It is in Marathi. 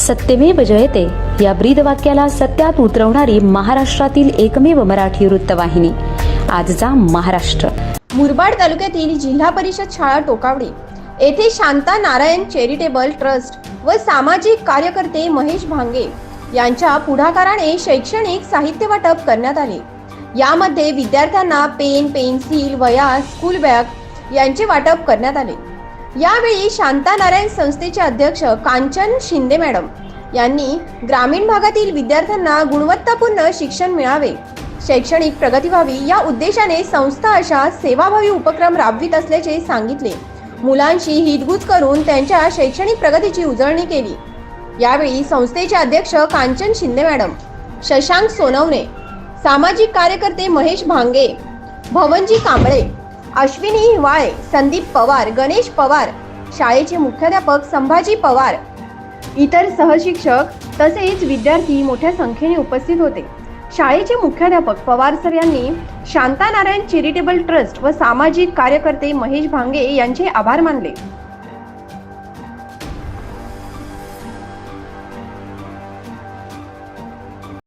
सत्यमेव जयते. या ब्रीद वाक्याला सत्यात उतरवणारी महाराष्ट्रातील एकमेव मराठी वृत्तवाहिनी. आजचा महाराष्ट्र. मुरबाड तालुक्यातील जिल्हा परिषद शाळा टोकावडे. येथे शांता नारायण चॅरिटेबल ट्रस्ट व सामाजिक कार्यकर्ते महेश भांगे यांच्या पुढाकाराने शैक्षणिक साहित्य वाटप करण्यात आले. यामध्ये विद्यार्थ्यांना पेन पेन्सिल वया स्कूल बॅग यांचे वाटप करण्यात आले. यावेळी शांता नारायण संस्थेचे अध्यक्ष कांचन शिंदे मॅडम यांनी ग्रामीण भागातील विद्यार्थ्यांना गुणवत्तापूर्ण शिक्षण मिळावे. शैक्षणिक प्रगती व्हावी या उद्देशाने संस्था अशा सेवाभावी उपक्रम राबवित असल्याचे सांगितले. मुलांशी हितगुज करून त्यांच्या शैक्षणिक प्रगतीची उजळणी केली. यावेळी संस्थेचे अध्यक्ष कांचन शिंदे मॅडम शशांक सोनवणे सामाजिक कार्यकर्ते महेश भांगे भवनजी कांबळे अश्विनी हिवाळे संदीप पवार गणेश पवार शाळेचे मुख्याध्यापक संभाजी पवार. इतर सहशिक्षक तसेच विद्यार्थी मोठ्या संख्येने उपस्थित होते. शाळेचे मुख्याध्यापक पवार सर यांनी शांतानारायण चॅरिटेबल ट्रस्ट व सामाजिक कार्यकर्ते महेश भांगे यांचे आभार मानले.